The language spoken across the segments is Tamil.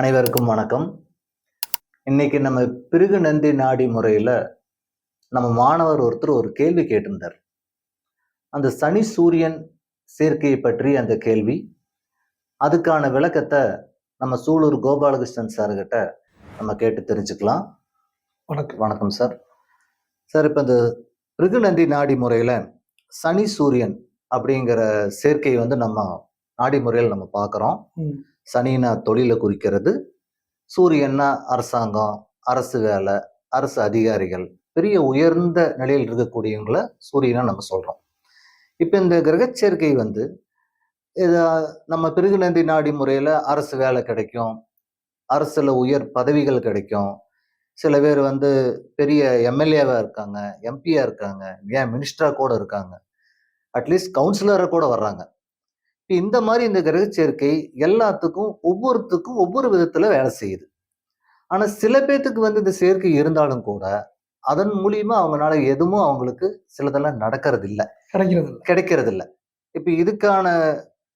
அனைவருக்கும் வணக்கம். இன்னைக்கு நம்ம பிருகு நந்தி நாடி முறையில் நம்ம மாணவர் ஒருத்தர் ஒரு கேள்வி கேட்டிருந்தார். அந்த சனி சூரியன் சேர்க்கையை பற்றி அந்த கேள்வி அதுக்கான விளக்கத்தை நம்ம சூலூர் கோபாலகிருஷ்ணன் சார்கிட்ட நம்ம கேட்டு தெரிஞ்சுக்கலாம். வணக்கம். வணக்கம் சார். சார் இப்போ இந்த பிருகுநந்தி நாடி முறையில் சனி சூரியன் அப்படிங்கிற சேர்க்கை வந்து நம்ம நாடி முறையில் நம்ம பார்க்குறோம். சனினா தொழிலை குறிக்கிறது. சூரியன்னா அரசாங்கம் அரசு வேலை அரசு அதிகாரிகள். பெரிய உயர்ந்த நிலையில் இருக்கக்கூடியவங்களை சூரியனாக நம்ம சொல்கிறோம் இப்போ இந்த கிரகச்சேர்க்கை வந்து இதை நம்ம பிருகுநந்தி நாடி முறையில் அரசு வேலை கிடைக்கும். அரசில் உயர் பதவிகள் கிடைக்கும். சில பேர் வந்து பெரிய எம்எல்ஏவாக இருக்காங்க எம்பியாக இருக்காங்க ஏன் மினிஸ்டராக கூட இருக்காங்க. அட்லீஸ்ட் கவுன்சிலராக கூட வர்றாங்க. இந்த மாதிரி இந்த கிரக சேர்க்கை எல்லாத்துக்கும் ஒவ்வொருத்துக்கும் ஒவ்வொரு விதத்துல வேலை செய்யுது. ஆனா சில பேர்த்துக்கு வந்து இந்த சேர்க்கை இருந்தாலும் கூட அதன் மூலியமா அவங்களால எதுவும் அவங்களுக்கு சிலதெல்லாம் நடக்கிறது இல்ல கிடைக்கிறது இல்லை கிடைக்கிறது இல்ல இப்ப இதுக்கான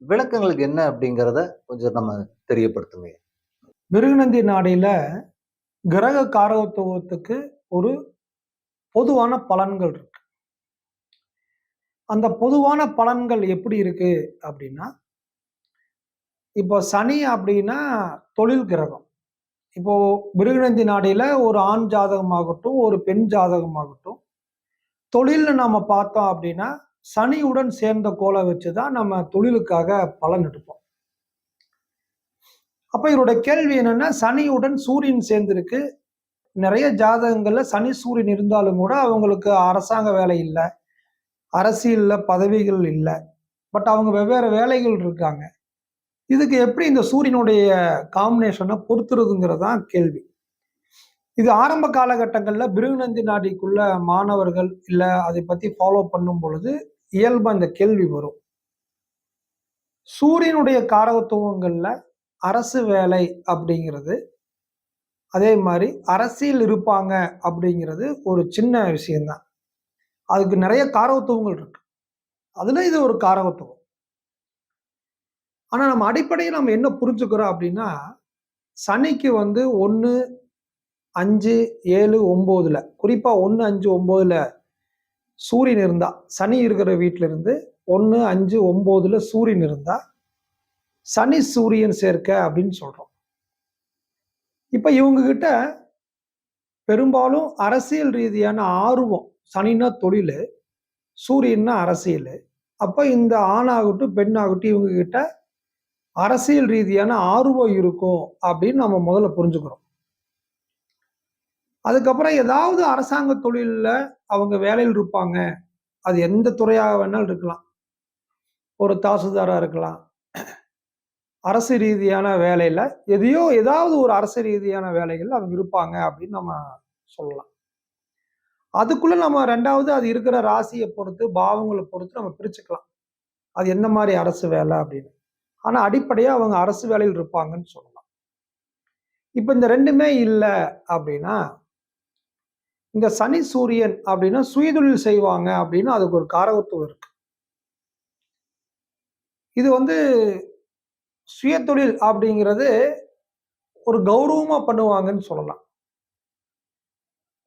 விளக்கங்களுக்கு என்ன அப்படிங்கிறத கொஞ்சம் நம்ம தெரியப்படுத்துங்க. மிருகநந்தி நாடியில கிரக காரகத்துவத்துக்கு ஒரு பொதுவான பலன்கள் இருக்கு. அந்த பொதுவான பலன்கள் எப்படி இருக்கு அப்படின்னா இப்போ சனி அப்படின்னா தொழில் கிரகம். இப்போ மிருகநந்தி நாடியில ஒரு ஆண் ஜாதகமாகட்டும் ஒரு பெண் ஜாதகமாகட்டும் தொழில்னு நம்ம பார்த்தோம் அப்படின்னா சனியுடன் சேர்ந்த கோலை வச்சு தான் நம்ம தொழிலுக்காக பலன் எடுப்போம். அப்ப இவருடைய கேள்வி என்னன்னா சனியுடன் சூரியன் சேர்ந்திருக்கு. நிறைய ஜாதகங்கள்ல சனி சூரியன் இருந்தாலும் கூட அவங்களுக்கு அரசாங்க வேலை இல்லை. அரசியலில் பதவிகள் இல்லை. பட் அவங்க வெவ்வேறு வேலைகள் இருக்காங்க. இதுக்கு எப்படி இந்த சூரியனுடைய காம்பினேஷனை பொறுத்துறதுங்கிறது தான் கேள்வி. இது ஆரம்ப காலகட்டங்களில் பிருகுநந்தி நாடிக்குள்ள மாணவர்கள் இல்லை அதை பற்றி ஃபாலோ பண்ணும் பொழுது இயல்பாக இந்த கேள்வி வரும். சூரியனுடைய காரகத்துவங்களில் அரசு வேலை அப்படிங்கிறது அதே மாதிரி அரசியல் இருப்பாங்க அப்படிங்கிறது ஒரு சின்ன விஷயம்தான். அதுக்கு நிறைய காரகத்துவங்கள் இருக்கு. அதுல இது ஒரு காரகத்துவம். ஆனா நம்ம அடிப்படையில் நம்ம என்ன புரிஞ்சுக்கிறோம் அப்படின்னா சனிக்கு வந்து ஒன்று அஞ்சு ஏழு ஒம்போதுல குறிப்பா ஒன்று அஞ்சு ஒம்போதுல சூரியன் இருந்தா சனி இருக்கிற வீட்டில இருந்து ஒன்று அஞ்சு ஒம்போதுல சூரியன் இருந்தா சனி சூரியன் சேர்க்க அப்படின்னு சொல்றோம். இப்போ இவங்க கிட்ட பெரும்பாலும் அரசியல் ரீதியான ஆர்வம் சனின்னா தொழில் சூரியன்னா அரசியல். அப்போ இந்த ஆணாகட்டும் பெண்ணாகட்டும் இவங்க கிட்ட அரசியல் ரீதியான ஆர்வம் இருக்கும் அப்படின்னு நம்ம முதல்ல புரிஞ்சுக்கிறோம். அதுக்கப்புறம் ஏதாவது அரசாங்க தொழிலில் அவங்க வேலையில் இருப்பாங்க. அது எந்த துறையாக வேணாலும் இருக்கலாம். ஒரு தாசுதாராக இருக்கலாம். அரசு ரீதியான வேலையில் எதையோ ஏதாவது ஒரு அரசு ரீதியான வேலைகள் அவங்க இருப்பாங்க அப்படின்னு நம்ம சொல்லலாம். அதுக்குள்ள நம்ம ரெண்டாவது அது இருக்கிற ராசியை பொறுத்து பாவங்களை பொறுத்து நம்ம பிரிச்சுக்கலாம். அது என்ன மாதிரி அரசு வேலை அப்படின்னு. ஆனால் அடிப்படையாக அவங்க அரசு வேலையில் இருப்பாங்கன்னு சொல்லலாம். இப்போ இந்த ரெண்டுமே இல்லை அப்படின்னா இந்த சனி சூரியன் அப்படின்னா சுயதொழில் செய்வாங்க அப்படின்னு அதுக்கு ஒரு காரகத்துவம் இருக்கு. இது வந்து சுயதொழில் அப்படிங்கிறது ஒரு கௌரவமாக பண்ணுவாங்கன்னு சொல்லலாம்.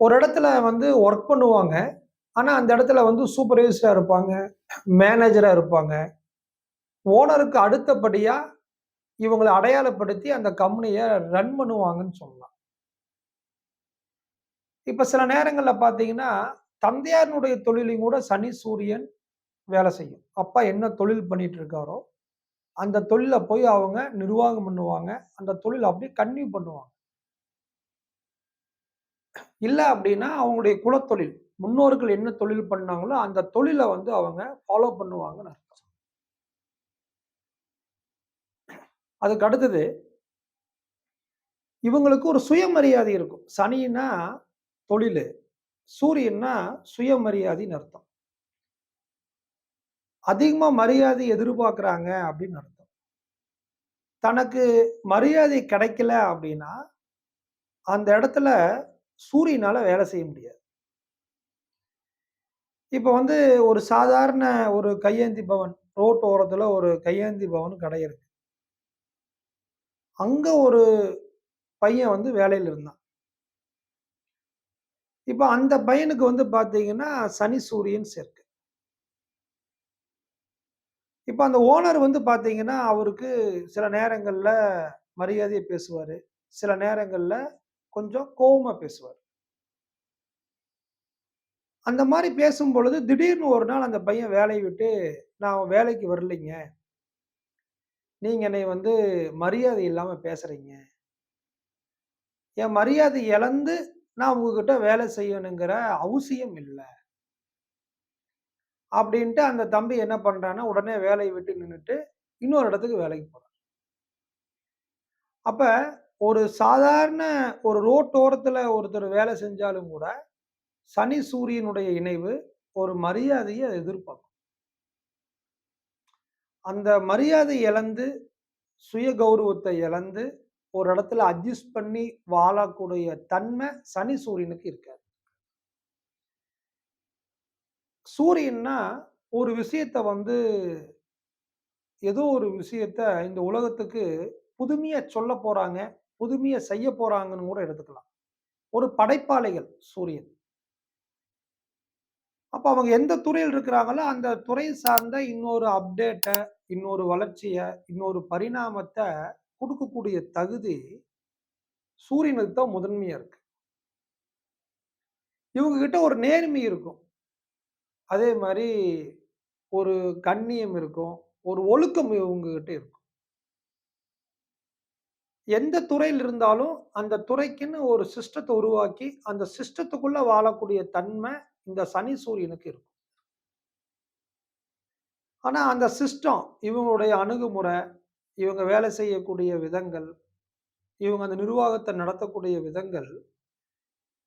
ஒரு இடத்துல வந்து ஒர்க் பண்ணுவாங்க. ஆனால் அந்த இடத்துல வந்து சூப்பர்வைசராக இருப்பாங்க மேனேஜராக இருப்பாங்க. ஓனருக்கு அடுத்தபடியாக இவங்களை அடையாளப்படுத்தி அந்த கம்பெனியை ரன் பண்ணுவாங்கன்னு சொல்லலாம். இப்போ சில நேரங்களில் பார்த்தீங்கன்னா தந்தையாரினுடைய தொழிலையும் கூட சனி சூரியன் வேலை செய்யும். அப்பா என்ன தொழில் பண்ணிட்டு இருக்காரோ அந்த தொழிலை போய் அவங்க நிர்வாகம் பண்ணுவாங்க. அந்த தொழில் அப்படியே கன்டினியூ பண்ணுவாங்க. இல்லை அப்படின்னா அவங்களுடைய குலத்தொழில். முன்னோர்கள் என்ன தொழில் பண்ணாங்களோ அந்த தொழிலை வந்து அவங்க ஃபாலோ பண்ணுவாங்கன்னு அர்த்தம். அதுக்கு அடுத்தது இவங்களுக்கு ஒரு சுயமரியாதை இருக்கும். சனின்னா தொழில் சூரியன்னா சுயமரியாதைன்னு அர்த்தம். அதிகமாக மரியாதை எதிர்பார்க்குறாங்க அப்படின்னு அர்த்தம். தனக்கு மரியாதை கிடைக்கல அப்படின்னா அந்த இடத்துல சூரியனால் வேலை செய்ய முடியாது இப்போ வந்து ஒரு சாதாரண ஒரு கையேந்தி பவன் ரோட்டு ஓரத்தில் ஒரு கையேந்தி பவன் கடை இருக்கு அங்கே ஒரு பையன் வந்து வேலையில் இருந்தான். இப்போ அந்த பையனுக்கு வந்து பார்த்தீங்கன்னா, சனி, சூரியன் சேர்க்கை. இப்போ அந்த ஓனர் வந்து பார்த்தீங்கன்னா, அவருக்கு சில நேரங்களில் மரியாதையை பேசுவார் சில நேரங்களில் கொஞ்சம் கோவமாக பேசுவார். அந்த மாதிரி பேசும் பொழுது திடீர்னு ஒரு நாள் அந்த பையன் வேலையை விட்டு, "நான் வேலைக்கு வரலைங்க. நீங்கள் என்னை வந்து மரியாதை இல்லாமல் பேசுகிறீங்க என் மரியாதை இழந்து நான் உங்ககிட்ட வேலை செய்யணுங்கிற அவசியம் இல்லை. அப்படின்ட்டு அந்த தம்பி என்ன பண்ணுறான்னா உடனே வேலையை விட்டு நின்றுட்டு இன்னொரு இடத்துக்கு வேலைக்கு போகிறான் அப்போ ஒரு சாதாரண ஒரு ரோட்டோரத்தில் ஒருத்தர் வேலை செஞ்சாலும் கூட, சனி, சூரியனுடைய இணைவு ஒரு மரியாதையை எதிர்பார்க்கும். அந்த மரியாதை இழந்து, சுய கௌரவத்தை இழந்து, ஒரு இடத்துல அட்ஜஸ்ட் பண்ணி வாழக்கூடிய தன்மை சனி, சூரியனுக்கு இருக்காது. சூரியன்னா, ஒரு விஷயத்த வந்து ஏதோ ஒரு விஷயத்த இந்த உலகத்துக்கு புதுமையா சொல்ல போறாங்க, புதுமையை செய்யப் போறாங்கன்னு கூட எடுத்துக்கலாம். ஒரு படைப்பாளிகள் சூரியன். அப்போ அவங்க எந்த துறையில் இருக்கிறாங்களோ, அந்த துறை சார்ந்த இன்னொரு அப்டேட்டை இன்னொரு வளர்ச்சியை இன்னொரு பரிணாமத்தை கொடுக்கக்கூடிய தகுதி சூரியனுக்கு தான் முதன்மையாக இருக்கு. இவங்க கிட்ட ஒரு நேர்மை இருக்கும். அதே மாதிரி ஒரு கண்ணியம் இருக்கும். ஒரு ஒழுக்கம் இவங்க கிட்ட இருக்கும். எந்த துறையில் இருந்தாலும், அந்த துறைக்குன்னு ஒரு சிஸ்டத்தை உருவாக்கி, அந்த சிஸ்டத்துக்குள்ள வாழக்கூடிய தன்மை இந்த சனி, சூரியனுக்கு இருக்கும். ஆனா, அந்த சிஸ்டம் இவங்களுடைய அணுகுமுறை, இவங்க வேலை செய்யக்கூடிய விதங்கள், இவங்க அந்த நிர்வாகத்தை நடத்தக்கூடிய விதங்கள்,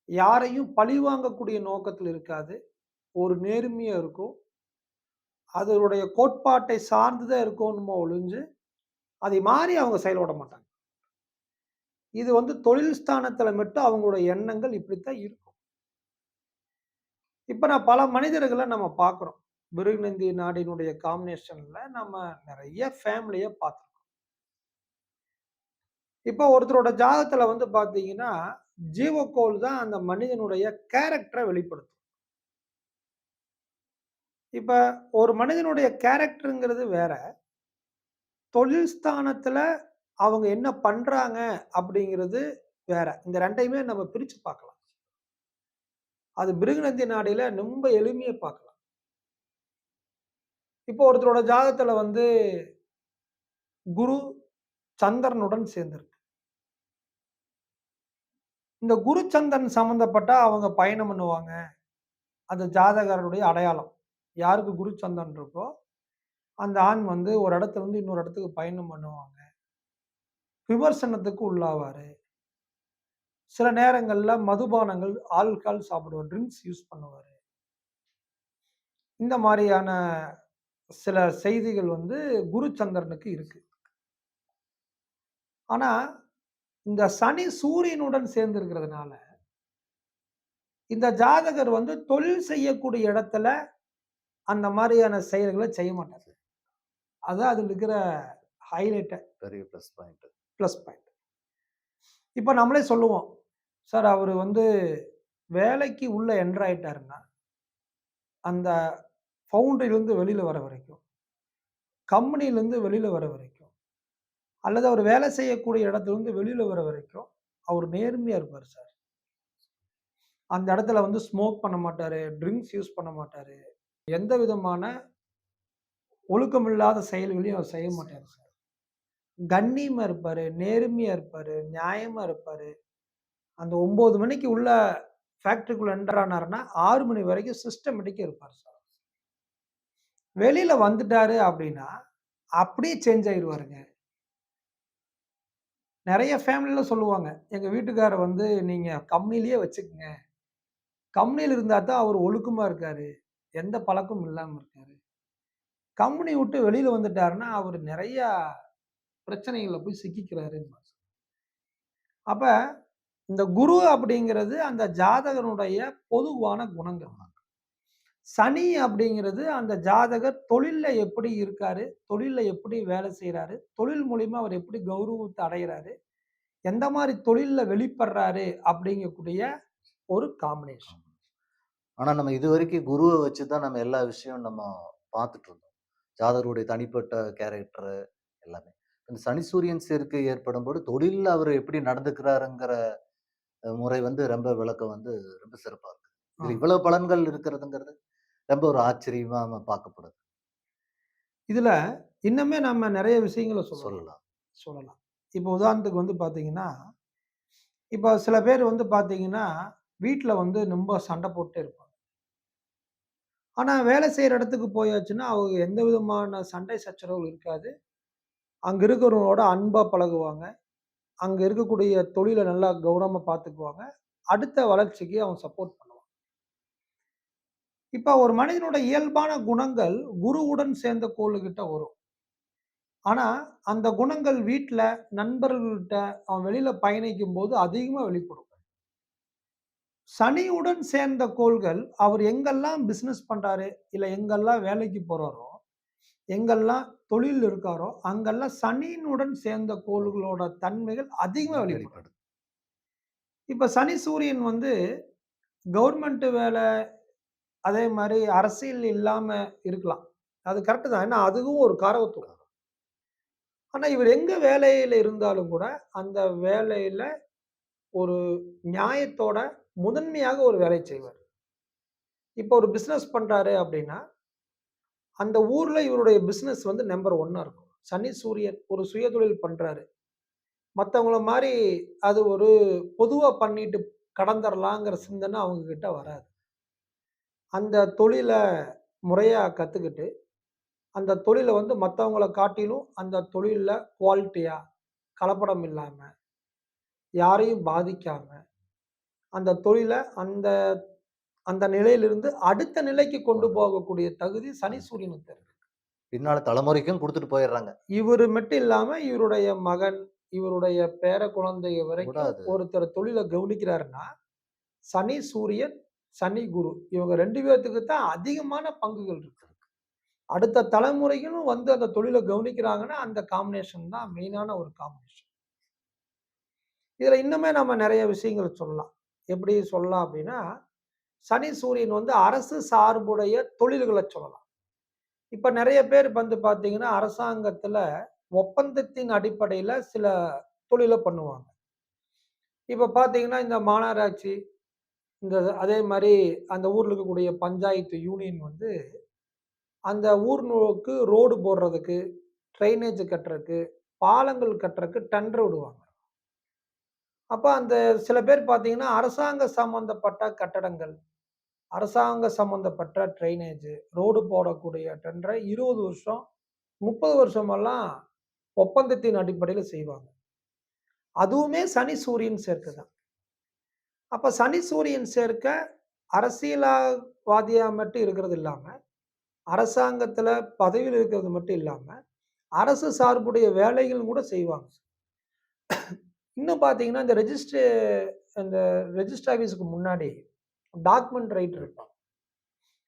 யாரையும் பழிவாங்கக்கூடிய நோக்கத்தில் இருக்காது. ஒரு நேர்மையாக இருக்கும். அதனுடைய கோட்பாட்டை சார்ந்து தான் இருக்கணுமோ ஒழிஞ்சு, அதை மாறி அவங்க செயல்பட மாட்டாங்க. இது வந்து தொழில் ஸ்தானத்தில் மட்டும் அவங்களுடைய எண்ணங்கள் இப்படித்தான் இருக்கும். இப்போ நான் பல மனிதர்களை நம்ம பார்க்குறோம் பிருகுநந்தி நாடினுடைய காம்பினேஷனில் நம்ம நிறைய ஃபேமிலியை பார்த்துருக்கோம். இப்போ ஒருத்தரோட ஜாதத்தில் வந்து பார்த்தீங்கன்னா, ஜீவக்கோள் தான் அந்த மனிதனுடைய கேரக்டரை வெளிப்படுத்தும். இப்போ ஒரு மனிதனுடைய கேரக்டருங்கிறது வேற. தொழில் ஸ்தானத்தில் அவங்க என்ன பண்றாங்க அப்படிங்கிறது வேற. இந்த ரெண்டையுமே நம்ம பிரிச்சு பார்க்கலாம். அது பிருகுநந்தி நாடியில் ரொம்ப எளிமையை பார்க்கலாம். இப்போ ஒருத்தரோட ஜாதகத்துல வந்து குரு சந்திரனுடன் சேர்ந்திருக்கு. இந்த குரு சந்திரன் சம்மந்தப்பட்டா அவங்க பயணம் பண்ணுவாங்க. அந்த ஜாதகருடைய அடையாளம். யாருக்கு குரு சந்திரன் இருக்கோ, அந்த ஆண் வந்து ஒரு இடத்துல இருந்து இன்னொரு இடத்துக்கு பயணம் பண்ணுவாங்க. விமர்சனத்துக்கு உள்ளாவார் சில நேரங்களில் மதுபானங்கள், ஆல்கால் சாப்பிடுவார். ட்ரிங்க்ஸ் யூஸ் பண்ணுவார் இந்த மாதிரியான சில செய்திகள் வந்து குருச்சந்திரனுக்கு இருக்கு. ஆனால் இந்த சனி சூரியனுடன் சேர்ந்திருக்கிறதுனால, இந்த ஜாதகர் வந்து தொழில் செய்யக்கூடிய இடத்துல, அந்த மாதிரியான செயல்களை செய்ய மாட்டார் அதுதான் அதில் இருக்கிற ஹைலைட்டை பெரிய ப்ளஸ் பாயிண்ட். Plus point. இப்போ நம்மளே சொல்லுவோம். சார் அவர் வந்து வேலைக்கு உள்ள என்ட்ரு ஆயிட்டாருன்னா, அந்த ஃபவுண்டரியிலேருந்து வெளியில் வர வரைக்கும், கம்பெனிலேருந்து வெளியில் வர வரைக்கும், அல்லது அவர் வேலை செய்யக்கூடிய இடத்துலருந்து வெளியில் வர வரைக்கும், அவர் நேர்மையாக இருப்பார் சார். அந்த இடத்துல வந்து ஸ்மோக் பண்ண மாட்டார் ட்ரிங்க்ஸ் யூஸ் பண்ண மாட்டார் எந்த விதமான ஒழுக்கமில்லாத செயல்களையும் அவர் செய்ய மாட்டார் சார். கண்ணியமாக இருப்பார் நேர்மையாக இருப்பார் நியாயமாக இருப்பார் அந்த ஒம்பது மணிக்கு உள்ள ஃபேக்ட்ரிக்குள்ளே என்டர் ஆனாருன்னா, ஆறு மணி வரைக்கும் சிஸ்டமேட்டிக்காக இருப்பார் சார். வெளியில் வந்துட்டாரு அப்படின்னா, அப்படியே சேஞ்ச் ஆயிடுவாருங்க நிறைய ஃபேமிலியில் சொல்லுவாங்க. எங்கள் வீட்டுக்காரர் வந்து நீங்கள் கம்பெனிலேயே வச்சுக்கோங்க கம்பெனியில் இருந்தால் தான் அவர் ஒழுக்கமாக இருக்கார் எந்த பழக்கமும் இல்லாமல் இருக்கார் கம்பெனி விட்டு வெளியில் வந்துட்டாருன்னா, அவர் நிறையா பிரச்சனைகளில் போய் சிக்கிக்கிறாருன்னு அப்ப இந்த குரு அப்படிங்கிறது அந்த ஜாதகனுடைய பொதுவான குணங்கள். சனி அப்படிங்கிறது அந்த ஜாதகர் தொழில்ல எப்படி இருக்காரு? தொழில்ல எப்படி வேலை செய்கிறாரு தொழில் மூலியமா அவர் எப்படி கௌரவத்தை அடைகிறாரு எந்த மாதிரி தொழில்ல வெளிப்படுறாரு அப்படிங்கக்கூடிய ஒரு காம்பினேஷன் ஆனா நம்ம இது வரைக்கும் குருவை வச்சு தான் நம்ம எல்லா விஷயம் நம்ம பார்த்துட்டு இருந்தோம் ஜாதகருடைய தனிப்பட்ட கேரக்டர் எல்லாமே இந்த சனி சூரியன் சேர்க்கை ஏற்படும் போது தொழிலில் அவர் எப்படி நடந்துக்கிறாருங்கிற முறை வந்து ரொம்ப விளக்கம் வந்து ரொம்ப சிறப்பா இருக்கு. இதுல இவ்வளவு பலன்கள் இருக்கிறதுங்கிறது ரொம்ப ஒரு ஆச்சரியமா நம்ம பார்க்கப்படுது. இதுல இன்னுமே நம்ம நிறைய விஷயங்களை சொல்லலாம். சொல்லலாம். இப்போ உதாரணத்துக்கு வந்து பாத்தீங்கன்னா இப்போ சில பேர் வந்து பாத்தீங்கன்னா வீட்ல வந்து ரொம்ப சண்டை போட்டே இருப்பாங்க. ஆனா வேலை செய்யற இடத்துக்கு போயாச்சுன்னா அவங்க எந்த விதமான சண்டை சச்சரவுகள் இருக்காது. அங்கே இருக்கிறவங்களோட அன்பாக பழகுவாங்க. அங்கே இருக்கக்கூடிய தொழிலை நல்லா கௌரவமாக பார்த்துக்குவாங்க அடுத்த வளர்ச்சிக்கு அவங்க சப்போர்ட் பண்ணுவாங்க. இப்போ ஒரு மனிதனோட இயல்பான குணங்கள் குருவுடன் சேர்ந்த கோளுக்கிட்ட வரும். ஆனால் அந்த குணங்கள் வீட்டில் நண்பர்கள்கிட்ட அவன் வெளியில் பயணிக்கும் போது அதிகமாக வெளிப்படும். சனியுடன் சேர்ந்த கோள்கள் அவர் எங்கெல்லாம் பிஸ்னஸ் பண்ணுறாரு இல்லை எங்கெல்லாம் வேலைக்கு போகிறாரோ எங்கெல்லாம் தொழில் இருக்காரோ அங்கெல்லாம் சனியினுடன் சேர்ந்த கோள்களோட தன்மைகள் அதிகமா வெளிப்படும். வெளிப்படுது இப்ப சனி சூரியன் வந்து கவர்மெண்ட் வேலை அதே மாதிரி அரசியல் இல்லாம இருக்கலாம். அது கரெக்ட் தான். ஏன்னா அதுவும் ஒரு காரகத்துவம். ஆனா இவர் எங்க வேலையில இருந்தாலும் கூட அந்த வேலையில ஒரு நியாயத்தோட முதன்மையாக ஒரு வேலை செய்வார். இப்போ ஒரு பிசினஸ் பண்றாரு அப்படின்னா அந்த ஊரில் இவருடைய பிஸ்னஸ் வந்து நம்பர் ஒன்னாக இருக்கும். சனி சூரியன் ஒரு சுயதொழில் பண்ணுறாரு மற்றவங்கள மாதிரி அது ஒரு பொதுவாக பண்ணிட்டு கடந்துடலாங்கிற சிந்தனை அவங்கக்கிட்ட வராது. அந்த தொழிலை முறையாக கற்றுக்கிட்டு அந்த தொழிலை வந்து மற்றவங்கள காட்டிலும் அந்த தொழிலில் குவாலிட்டியாக கலப்படம் இல்லாமல் யாரையும் பாதிக்காமல் அந்த தொழிலை அந்த அந்த நிலையிலிருந்து அடுத்த நிலைக்கு கொண்டு போகக்கூடிய தகுதி சனி சூரியனுக்கு இருக்கு பின்னால தலைமுறைக்கும் கொடுத்துட்டு போயிடுறாங்க. இவரு மட்டும் இல்லாம இவருடைய மகன் இவருடைய பேர குழந்தைங்க கூட வரைக்கும் ஒருத்தர் தொழிலை கவனிக்கிறாருன்னா சனி சூரியன் சனி குரு இவங்க ரெண்டு பேர்த்துக்கு தான் அதிகமான பங்குகள் இருக்கு. அடுத்த தலைமுறைகளும் வந்து அந்த தொழிலை கவனிக்கிறாங்கன்னா அந்த காம்பினேஷன் தான் மெயினான ஒரு காம்பினேஷன் இதுல இன்னுமே நம்ம நிறைய விஷயங்கள் சொல்லலாம். எப்படி சொல்லலாம் அப்படின்னா சனி சூரியன் வந்து அரசு சார்புடைய தொழில்களை சொல்லலாம். இப்போ நிறைய பேர் வந்து பார்த்தீங்கன்னா அரசாங்கத்தில் ஒப்பந்தத்தின் அடிப்படையில் சில தொழிலை பண்ணுவாங்க. இப்போ பார்த்தீங்கன்னா இந்த மாநகராட்சி இந்த அதே மாதிரி அந்த ஊரில் இருக்கக்கூடிய பஞ்சாயத்து யூனியன் வந்து அந்த ஊருக்கு ரோடு போடுறதுக்கு ட்ரைனேஜ் கட்டுறதுக்கு பாலங்கள் கட்டுறதுக்கு டெண்டர் விடுவாங்க. அப்போ அந்த சில பேர் பார்த்தீங்கன்னா அரசாங்க சம்பந்தப்பட்ட கட்டடங்கள் அரசாங்க சம்பந்தப்பட்ட ட்ரைனேஜ் ரோடு போடக்கூடிய டெண்டரை இருபது வருஷம் முப்பது வருஷமெல்லாம் ஒப்பந்தத்தின் அடிப்படையில் செய்வாங்க. அதுவுமே சனி சூரியன் சேர்க்கை தான். அப்போ சனி சூரியன் சேர்க்க அரசியல்வாதியா மட்டும் இருக்கிறது இல்லாமல் அரசாங்கத்தில் பதவியில் இருக்கிறது மட்டும் இல்லாமல் அரசு சார்புடைய வேலைகள் கூட செய்வாங்க. இன்னும் பார்த்தீங்கன்னா இந்த ரெஜிஸ்டர் இந்த ரெஜிஸ்டர் ஆஃபீஸுக்கு முன்னாடி டாக்குமெண்ட் ரைட்டர் இருப்பான்.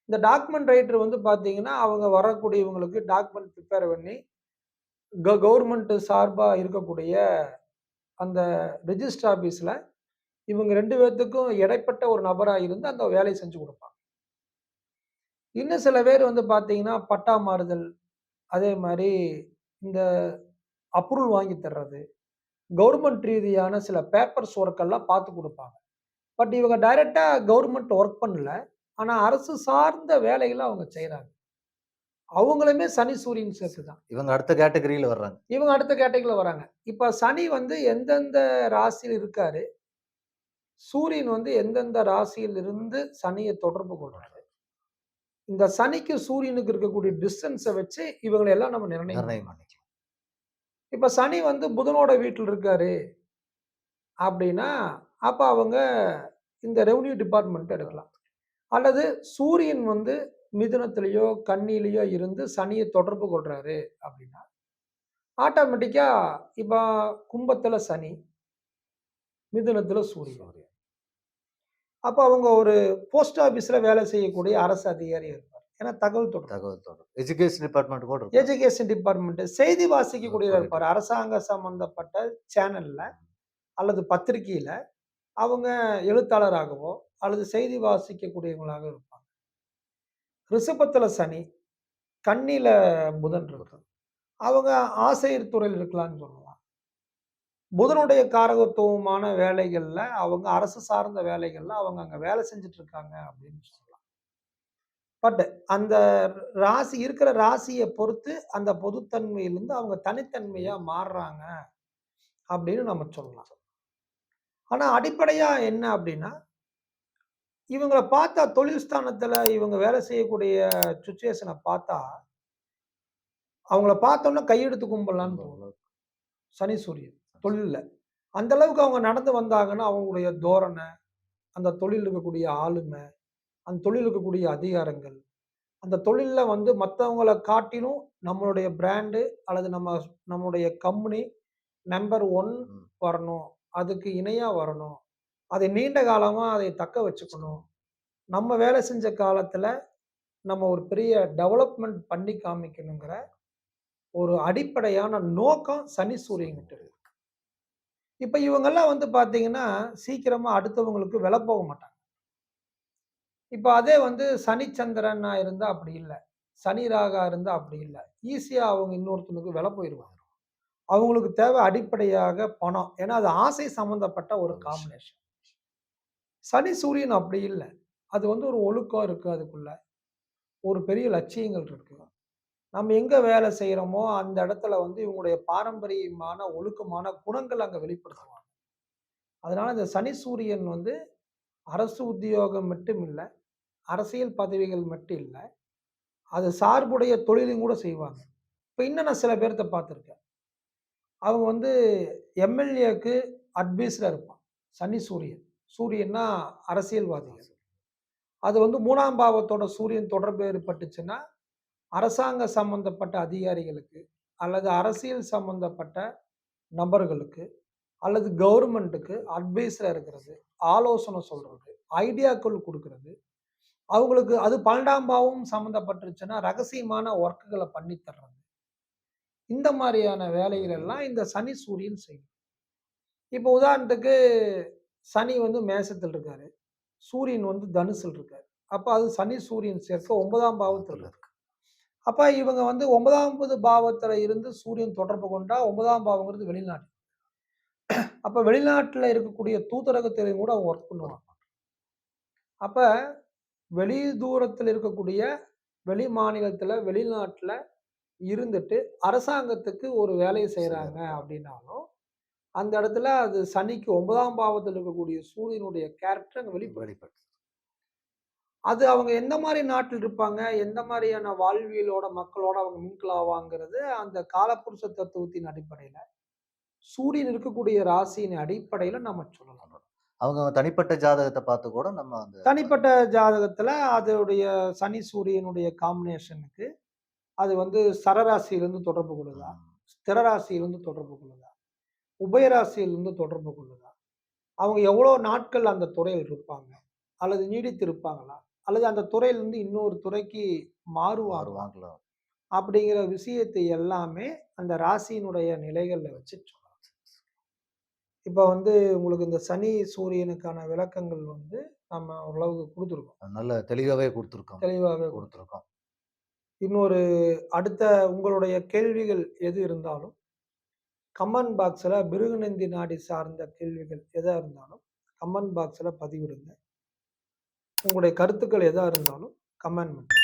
இந்த டாக்குமெண்ட் ரைட்டர் வந்து பார்த்தீங்கன்னா அவங்க வரக்கூடியவங்களுக்கு டாக்குமெண்ட் ப்ரிப்பேர் பண்ணி க கவர்மெண்ட்டு சார்பாக இருக்கக்கூடிய அந்த ரெஜிஸ்டர் ஆஃபீஸில் இவங்க ரெண்டு பேர்த்துக்கும் இடைப்பட்ட ஒரு நபராக இருந்து அந்த வேலையை செஞ்சு கொடுப்பாங்க. இன்னும் சில பேர் வந்து பார்த்தீங்கன்னா பட்டா மாறுதல் அதே மாதிரி இந்த அப்ரூவல் வாங்கி தர்றது கவர்மெண்ட் ரீதியான சில பேப்பர்ஸ் ஒர்க் எல்லாம் பார்த்து கொடுப்பாங்க. பட் இவங்க டைரக்டா கவர்மெண்ட் ஒர்க் பண்ணல. ஆனா அரசு சார்ந்த வேலைகளை அவங்க செய்றாங்க. அவங்களுமே சனி சூரியன் சேர்த்து தான் இவங்க அடுத்த கேட்டகரியில வர்றாங்க. இவங்க அடுத்த கேட்டகரியில் வராங்க இப்ப சனி வந்து எந்தெந்த ராசியில் இருக்காரு? சூரியன் வந்து எந்தெந்த ராசியில் இருந்து சனியை தொடர்பு கொள்றாரு? இந்த சனிக்கு சூரியனுக்கு இருக்கக்கூடிய டிஸ்டன்ஸை வச்சு இவங்களை எல்லாம் நம்ம நிர்ணயம் நிர்ணயம். பண்ணிக்கலாம். இப்ப சனி வந்து புதனோட வீட்டில் இருக்காரு அப்படின்னா அப்ப அவங்க இந்த ரெவன்யூ டிபார்ட்மெண்ட் எடுக்கலாம். அல்லது சூரியன் வந்து மிதுனத்திலேயோ கன்னியிலேயோ இருந்து சனியை தொடர்பு கொள்றாரு அப்படின்னா ஆட்டோமேட்டிக்கா இப்ப கும்பத்துல சனி மிதுனத்துல சூரியன். அப்ப அவங்க ஒரு போஸ்ட் ஆபீஸ்ல வேலை செய்யக்கூடிய அரசு அதிகாரி இருப்பார் ஏன்னா தகவல் தொடர்பு. தகவல் தொடர்பு. எஜுகேஷன் டிபார்ட்மெண்ட் கூட இருக்கும் எஜுகேஷன் டிபார்ட்மெண்ட் செய்தி correct. இருப்பார் அரசாங்க சம்பந்தப்பட்ட சேனல்ல அல்லது பத்திரிக்கையில அவங்க எழுத்தாளராகவோ அல்லது செய்தி வாசிக்கக்கூடியவங்களாக இருப்பாங்க. ரிஷபத்துல சனி கன்னியில புதன் இருக்கு. அவங்க ஆசிரியர் துறையில் இருக்கலாம்னு சொல்லலாம். புதனுடைய காரகத்துவமான வேலைகள்ல அவங்க அரசு சார்ந்த வேலைகள்ல அவங்க அங்க வேலை செஞ்சுட்டு இருக்காங்க அப்படின்னு பட் அந்த ராசி இருக்கிற ராசியை பொறுத்து அந்த பொதுத்தன்மையிலிருந்து அவங்க தனித்தன்மையா மாறுறாங்க அப்படின்னு நம்ம சொல்லலாம். ஆனா அடிப்படையா என்ன அப்படின்னா இவங்கள பார்த்தா தொழில் ஸ்தானத்துல இவங்க வேலை செய்யக்கூடிய சுச்சுவேஷனை பார்த்தா அவங்கள பார்த்தோன்னா கையெடுத்து கும்பலான்னு தோணும். சனி சூரியன். தொழில்ல. அந்த அளவுக்கு அவங்க நடந்து வந்தாங்கன்னா அவங்களுடைய தோரணை அந்த தொழில் இருக்கக்கூடிய ஆளுமை அந்த தொழில் இருக்கக்கூடிய அதிகாரங்கள். அந்த தொழிலில் வந்து மற்றவங்களை காட்டிலும் நம்மளுடைய பிராண்டு அல்லது நம்ம நம்மளுடைய கம்பெனி நம்பர் ஒன். வரணும். அதுக்கு இணையாக வரணும். அதை நீண்ட காலமாக அதை தக்க வச்சுக்கணும். நம்ம வேலை செஞ்ச காலத்தில் நம்ம ஒரு பெரிய டெவலப்மெண்ட் பண்ணி காமிக்கணுங்கிற ஒரு அடிப்படையான நோக்கம் சனி சூரியன்கிட்ட இருக்கு. இப்போ இவங்கெல்லாம் வந்து பார்த்தீங்கன்னா சீக்கிரமாக அடுத்தவங்களுக்கு விலை போக மாட்டாங்க. இப்போ அதே வந்து சனி சந்திரனா இருந்தா அப்படி இல்லை. சனி ராகா இருந்தா அப்படி இல்லை. ஈஸியா அவங்க இன்னொருத்தனுக்கு விலை போயிடுவாங்க அவங்களுக்கு தேவை அடிப்படையாக பணம். ஏன்னா அது ஆசை சம்பந்தப்பட்ட ஒரு காம்பினேஷன் சனி சூரியன் அப்படி இல்லை. அது வந்து ஒரு ஒழுக்கம் இருக்கு அதுக்குள்ள. ஒரு பெரிய லட்சியங்கள் இருக்கு. நம்ம எங்க வேலை செய்யறோமோ அந்த இடத்துல வந்து இவங்களுடைய பாரம்பரியமான ஒழுக்கமான குணங்கள் அங்க வெளிப்படுத்துவாங்க. அதனால இந்த சனி சூரியன் வந்து அரசு உத்தியோகம் மட்டும் இல்லை அரசியல் பதவிகள் மட்டும் இல்லை அது சார்புடைய தொழிலும் கூட செய்வாங்க. இப்போ இன்னும் நான் சில பேர்த்த பார்த்துருக்கேன். அவங்க வந்து எம்எல்ஏக்கு அட்வைஸில் இருப்பான். சனி சூரியன். சூரியன்னா அரசியல்வாதிகள். அது வந்து மூணாம் பாவத்தோட சூரியன் தொடர்பு ஏற்பட்டுச்சுன்னா அரசாங்க சம்பந்தப்பட்ட அதிகாரிகளுக்கு அல்லது அரசியல் சம்பந்தப்பட்ட நபர்களுக்கு அல்லது கவர்மெண்ட்டுக்கு அட்வைஸில் இருக்கிறது ஆலோசனை சொல்கிறது ஐடியாக்கள் கொடுக்கறது அவங்களுக்கு அது பன்னெண்டாம் பாவம் சம்மந்தப்பட்டுருச்சுன்னா ரகசியமான ஒர்க்குகளை பண்ணி தர்றது. இந்த மாதிரியான வேலைகள் எல்லாம் இந்த சனி சூரியன் செய்யும். இப்போ உதாரணத்துக்கு சனி வந்து மேசத்தில் இருக்காரு. சூரியன் வந்து தனுசில் இருக்காரு. அப்போ அது சனி சூரியன் சேர்க்க ஒன்பதாம் பாவத்தில் இருக்கு அப்ப இவங்க வந்து ஒன்பதாவது பாவத்துல இருந்து சூரியன் தொடர்பு கொண்டா ஒன்பதாம் பாவங்கிறது வெளிநாடு. அப்ப வெளிநாட்டுல இருக்கக்கூடிய தூதரகத்திலையும் கூட அவங்க ஒர்க் பண்ணுவாங்க. அப்ப வெளி தூரத்தில் இருக்கக்கூடிய வெளி மாநிலத்துல வெளிநாட்டுல இருந்துட்டு அரசாங்கத்துக்கு ஒரு வேலையை செய்றாங்க அப்படின்னாலும் அந்த இடத்துல அது சனிக்கு ஒன்பதாம் பாவத்தில் இருக்கக்கூடிய சூரியனுடைய கேரக்டர் அங்க வெளிப்பட்டு அது அவங்க எந்த மாதிரி நாட்டில் இருப்பாங்க? எந்த மாதிரியான வாழ்வியலோட மக்களோட அவங்க மிங்கிள் ஆவாங்கிறது அந்த காலப்புருஷ தத்துவத்தின் அடிப்படையில சூரியன் இருக்கக்கூடிய ராசியின் அடிப்படையில நம்ம சொல்லலாம். அவங்க தனிப்பட்ட ஜாதகத்தை பார்த்து கூட நம்ம அந்த தனிப்பட்ட ஜாதகத்துல அதோடைய சனி சூரியனுடைய காம்பினேஷனுக்கு அது வந்து சரராசியிலிருந்து தொடர்பு கொள்ளுதா. ஸ்திரராசியிலிருந்து தொடர்பு கொள்ளுதா? உபயராசியிலிருந்து தொடர்பு கொள்ளுதா? அவங்க எவ்வளோ நாட்கள் அந்த துறையில் இருப்பாங்க? அல்லது நீடித்து இருப்பாங்களா அல்லது அந்த துறையிலிருந்து இன்னொரு துறைக்கு மாறுவாங்களா? வருவாங்களா அப்படிங்கிற விஷயத்தை எல்லாமே அந்த ராசியினுடைய நிலைகள்ல வச்சு சொல்லலாம் இப்போ வந்து உங்களுக்கு இந்த சனி சூரியனுக்கான விளக்கங்கள் வந்து நம்ம ஓரளவுக்கு கொடுத்துருக்கோம். நல்ல தெளிவாவே கொடுத்துருக்கோம். தெளிவாகவே கொடுத்துருக்கோம். இன்னொரு அடுத்த உங்களுடைய கேள்விகள் எது இருந்தாலும் கமெண்ட் பாக்ஸில் பிருகுநந்தி நாடி சார்ந்த கேள்விகள் எதாக இருந்தாலும் கமெண்ட் பாக்ஸில் பதிவிடுங்க. உங்களுடைய கருத்துக்கள் எதாக இருந்தாலும் கமெண்ட் பண்ணுங்க.